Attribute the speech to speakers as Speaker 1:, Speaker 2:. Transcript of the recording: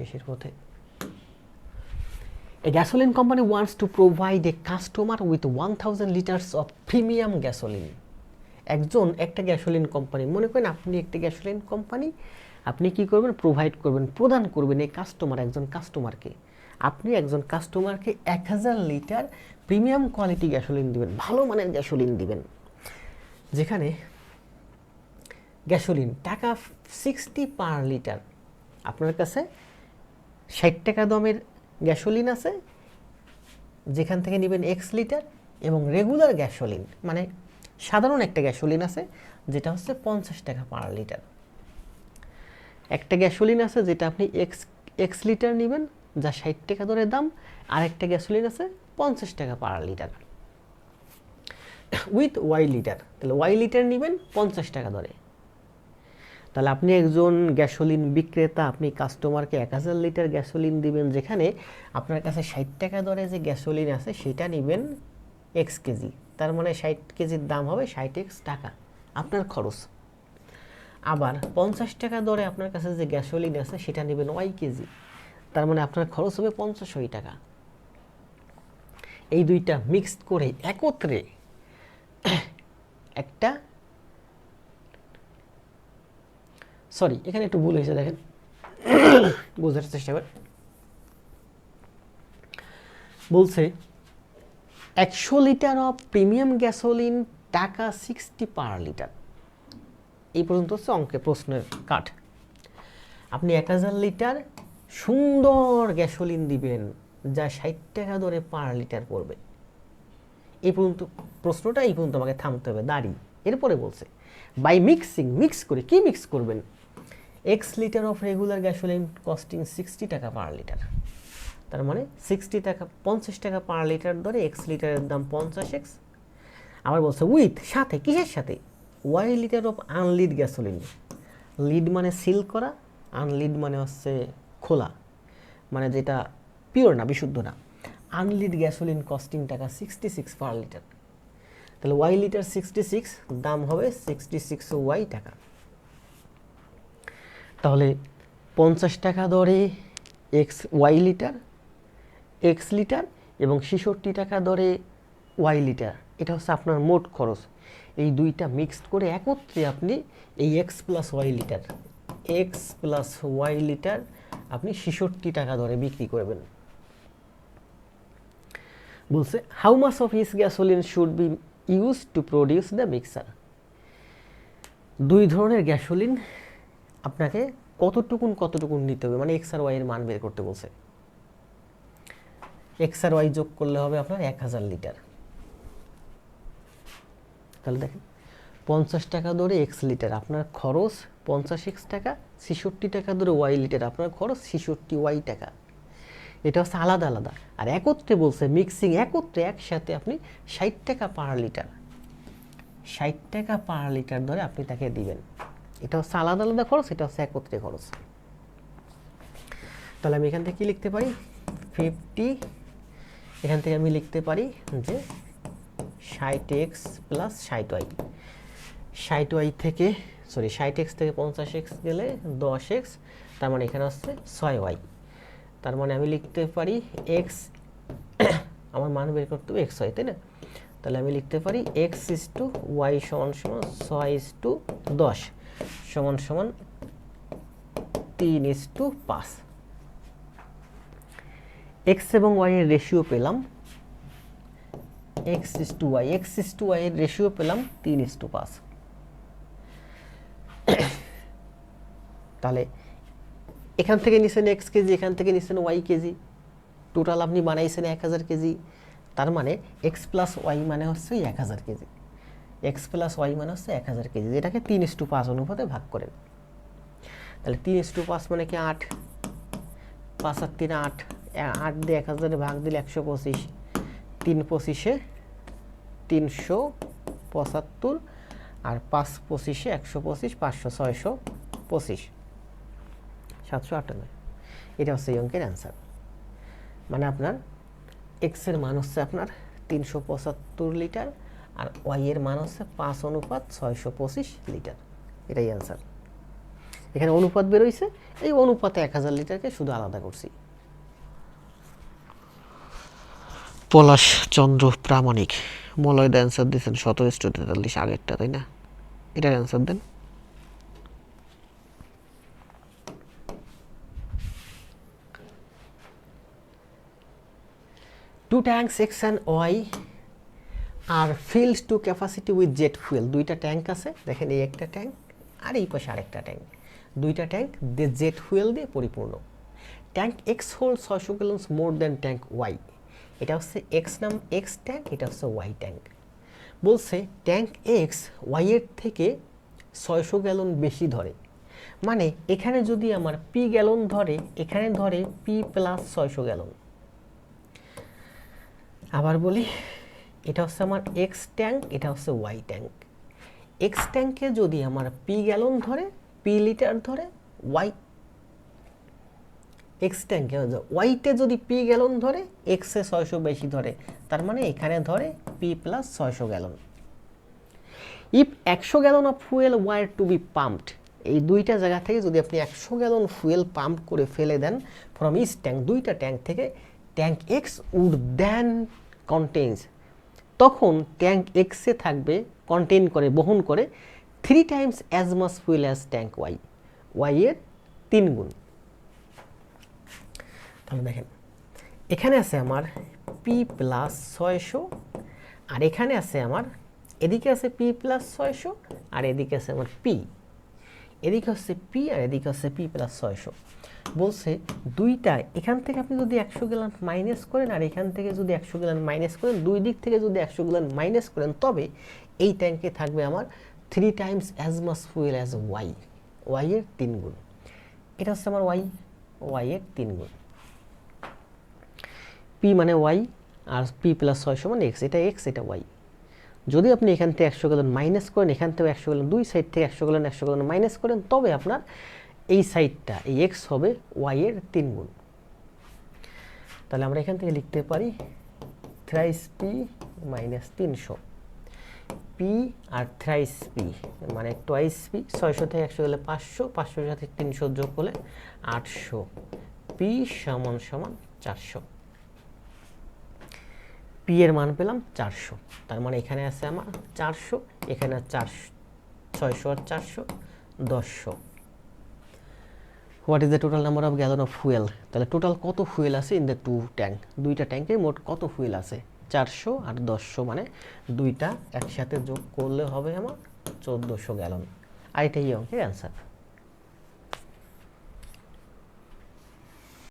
Speaker 1: শেষের পথে। A gasoline company wants to provide a customer with 1000 liters of premium gasoline. একজন একটা gasoline company মনে করেন আপনি একটা গ্যাসোলিন কোম্পানি আপনি কি করবেন? প্রোভাইড করবেন, প্রদান করবেন এই কাস্টমার একজন কাস্টমারকে আপনি একজন কাস্টমারকে এক হাজার লিটার প্রিমিয়াম কোয়ালিটি গ্যাসোলিন দিবেন, ভালো মানের গ্যাসোলিন দিবেন। যেখানে গ্যাসোলিন টাকা সিক্সটি পার লিটার আপনার কাছে ষাট টাকা দমের গ্যাসোলিন আছে, যেখান থেকে নেবেন এক্স লিটার এবং রেগুলার গ্যাসোলিন। মানে সাধারণ একটা গ্যাসোলিন আছে, যেটা হচ্ছে পঞ্চাশ টাকা পার লিটার একটা গ্যাসোলিন আছে যেটা আপনি এক্স এক্স লিটার নেবেন, যা ষাট টাকা দরের দাম, আর একটা গ্যাসোলিন আছে পঞ্চাশ টাকা per litre with Y litre তাহলে ওয়াই লিটার নেবেন পঞ্চাশ টাকা দরে। তাহলে আপনি একজন গ্যাসোলিন বিক্রেতা, আপনি কাস্টমারকে এক হাজার লিটার গ্যাসোলিন দিবেন, যেখানে আপনার কাছে ষাট টাকা দরে যে গ্যাসোলিন আছে, সেটা নেবেন এক্স কেজি। তার মানে ষাট কেজির দাম হবে ষাট এক্স টাকা আপনার খরচ। আবার পঞ্চাশ টাকা দরে আপনার কাছে যে গ্যাসোলিন আছে, সেটা নেবেন ওয়াই কেজি। তার মানে আপনার খরচ হবে পঞ্চাশ ওই টাকা। এই দুইটা মিক্সড করে একত্রে একটা সরি এখানে একটু ভুল হয়েছে, দেখেন। বোঝার চেষ্টা করেন বলছে, একশো লিটার অফ প্রিমিয়াম গ্যাসোলিন টাকা সিক্সটি পার লিটার এই পর্যন্ত হচ্ছে অঙ্কে প্রশ্নের কাঠ। আপনি এক হাজার লিটার সুন্দর গ্যাসোলিন দিবেন, যা ষাট টাকা দরে পার লিটার পড়বে। এই পর্যন্ত প্রশ্নটা এই পর্যন্ত আমাকে থামতে হবে দাঁড়ি এরপরে বলছে বাই মিক্সিং মিক্স করে কি মিক্স করবেন? X litre of regular gasoline costing sixty টাকা পার লিটার তার মানে সিক্সটি টাকা, পঞ্চাশ টাকা পার লিটার ধরে এক্স লিটারের দাম পঞ্চাশ এক্স আবার বলছে উইথ সাথে, কিসের সাথে? Y litre of unleaded gasoline lead মানে সিল করা আনলিড মানে হচ্ছে খোলা। মানে যেটা পিওর না, বিশুদ্ধ না। Unleaded gasoline costing taka sixty six per litre তাহলে ওয়াই লিটার সিক্সটি সিক্স দাম হবে সিক্সটি সিক্স ওয়াই টাকা। তাহলে পঞ্চাশ টাকা দরে X Y litre, X litre এবং ছেষট্টি টাকা দরে ওয়াই লিটার। এটা হচ্ছে আপনার মোট খরচ। এই দুইটা মিক্সড করে একত্রে আপনি এই X plus Y litre, X plus Y litre আপনি ছেষট্টি টাকা দরে বিক্রি করবেন। বলছে how much of each gasoline should be used to produce the mixture দুই ধরনের গ্যাসোলিন আপনাকে কতটুকুন কতটুকুন নিতে হবে? মানে এক্স আর ওয়াই এর মান বের করতে বলছে। এক্স আর ওয়াই যোগ করলে হবে আপনার এক হাজার লিটার। তাহলে দেখেন, পঞ্চাশ টাকা ধরে এক্স লিটার, আপনার খরচ পঞ্চাশ এক্স টাকা, ছেষট্টি টাকা ধরে ওয়াই লিটার, আপনার খরচ ছেষট্টি ওয়াই টাকা। এটা হচ্ছে আলাদা আলাদা। আর একত্রে বলছে মিক্সিং একত্রে একসাথে আপনি ষাট টাকা পার লিটার ষাট টাকা পার লিটার ধরে আপনি তাকে দিবেন। এটা হচ্ছে আলাদা আলাদা খরচ, এটা হচ্ছে একত্রে খরচ। তাহলে আমি এখান থেকে কি লিখতে পারি? ফিফটি এখান থেকে আমি লিখতে পারি যে ষাট এক্স প্লাস ষাট ওয়াই ষাট ওয়াই থেকে সরি ষাট এক্স থেকে পঞ্চাশ এক্স গেলে দশ এক্স তার মানে এখানে হচ্ছে ছয় ওয়াই তার মানে আমি লিখতে পারি এক্স আমার মান বের করতে হবে এক্স ওয়াই তাই না? তাহলে আমি লিখতে পারি এক্স ইস টু ওয়াই সমান সমান ছয় ইস টু দশ। সমান সমান তিন ইস টু পাঁচ। এক্স এবং ওয়াই এর রেশিও পেলাম। X is to Y X is to Y এর রেশিও পেলাম তিন ইস টু পাঁচ। তাহলে এখান থেকে নিছেন এক্স কেজি, এখান থেকে নিছেন ওয়াই কেজি। টোটাল আপনি বানাইছেন এক হাজার কেজি। তার মানে এক্স প্লাস ওয়াই মানে হচ্ছে এক হাজার কেজি। এক্স প্লাস ওয়াই মানে হচ্ছে এক হাজার কেজি। যেটাকে তিন ইস টু পাঁচ অনুপাতে ভাগ করেন তাহলে তিন ইস পাঁচ মানে কি আট? পাঁচ আর তিন আট আট দিয়ে এক হাজারে ভাগ দিলে একশো পঁচিশ। তিন পঁচিশে তিনশো পঁচাত্তর আর পাঁচ পঁচিশে একশো পঁচিশ, পাঁচশো ছয়শো পঁচিশ। সাতশো আটানব্বই। এটা হচ্ছে এই অঙ্কের অ্যান্সার মানে আপনার এক্সের মান হচ্ছে আপনার তিনশো পঁচাত্তর লিটার আর ওয়াই এর মান হচ্ছে পাঁচ অনুপাত ছয়শো পঁচিশ লিটার। এটাই অ্যান্সার এখানে অনুপাত বেরোইছে, এই অনুপাতে এক হাজার লিটারকে শুধু আলাদা করছি। পলাশ চন্দ্র প্রামাণিক মলয়দা অ্যান্সার দিয়েছেন সতেরোশো তেতাল্লিশ আগেরটা, তাই না? এটার answer then. Two tanks X and Y are filled to capacity with jet fuel, দুইটা ট্যাঙ্ক আছে, দেখেন এই একটা ট্যাঙ্ক আর এই পাশে আরেকটা ট্যাঙ্ক। দুইটা ট্যাঙ্ক দে জেট ফুয়েল দিয়ে পরিপূর্ণ। ট্যাঙ্ক এক্স হোল ছয়শো gallons more than tank Y এটা হচ্ছে এক্স নাম এক্স ট্যাঙ্ক, এটা হচ্ছে ওয়াই ট্যাঙ্ক। বলছে ট্যাঙ্ক এক্স ওয়াইয়ের থেকে ছয়শো গ্যালন বেশি ধরে। মানে এখানে যদি আমার পি গ্যালন ধরে, এখানে ধরে পি প্লাস ছয়শো গ্যালন। আবার বলি এটা হচ্ছে আমার এক্স ট্যাঙ্ক এটা হচ্ছে ওয়াই ট্যাঙ্ক এক্স ট্যাঙ্কে যদি আমার পি গ্যালন ধরে পি লিটার ধরে ওয়াই এক্স ট্যাঙ্কে ওয়াইতে যদি পি গ্যালন ধরে এক্সে ছয়শো বেশি ধরে, তার মানে এখানে ধরে পি প্লাস ছয়শো গ্যালন ইফ একশো gallon of fuel were to be pumped এই দুইটা জায়গা থেকে যদি আপনি একশো গ্যালন ফুয়েল পাম্প করে ফেলে দেন ফ্রম ইস ট্যাঙ্ক দুইটা ট্যাঙ্ক থেকে tank X would then contains তখন ট্যাঙ্ক এক্সে থাকবে কন্টেন করে, বহন করে three times as much fuel as tank Y Y এর তিন গুণ। তাহলে দেখেন, এখানে আছে আমার পি প্লাস ছয়শো, আর এখানে আছে আমার, এদিকে আছে পি প্লাস ছয়শো, আর এদিকে আছে আমার পি এদিকে হচ্ছে পি আর এদিকে হচ্ছে পি প্লাস ছয়শো। বলছে, দুইটা, এখান থেকে আপনি যদি একশো গ্যালান মাইনাস করেন আর এখান থেকে যদি একশো গ্যালান মাইনাস করেন, দুই দিক থেকে যদি একশো গ্যালান মাইনাস করেন, তবে এই ট্যাঙ্কে থাকবে আমার three times as much fuel as Y Y এর তিন গুণ। এটা হচ্ছে আমার ওয়াই ওয়াই এর তিন গুণ। পি মানে ওয়াই আর পি প্লাস ছয়শো মানে এক্স এটা এক্স এটা ওয়াই যদি আপনি এখান থেকে একশো গ্যালন মাইনাস করেন, এখান থেকে একশো গ্যালন দুই সাইড থেকে একশো গ্যালন একশো গ্যালন মাইনাস করেন, তবে আপনার এই সাইডটা, এই এক্স হবে ওয়াই এর তিন গুণ। তাহলে আমরা এখান থেকে লিখতে পারি থ্রাইস পি মাইনাস তিনশো। পি আর থ্রাইস পি মানে টোয়াইস পি ছয়শো থেকে একশো গেলে পাঁচশো, পাঁচশোর সাথে তিনশো যোগ হলে আটশো। পি সমান সমান চারশো। পি এর মান পেলাম চারশো। তার মানে এখানে আছে আমার চারশো, এখানে চারশো, ছয়শো আর চারশো, দশশো। What is the total number of gallon of fuel তাহলে টোটাল কত ফুয়েল আছে ইন দ্য টু ট্যাঙ্ক দুইটা ট্যাঙ্কে মোট কত ফুয়েল আছে? চারশো আর দশশো মানে দুইটা একসাথে যোগ করলে হবে আমার চোদ্দোশো গ্যালন আর এটাই অঙ্কের অ্যান্সার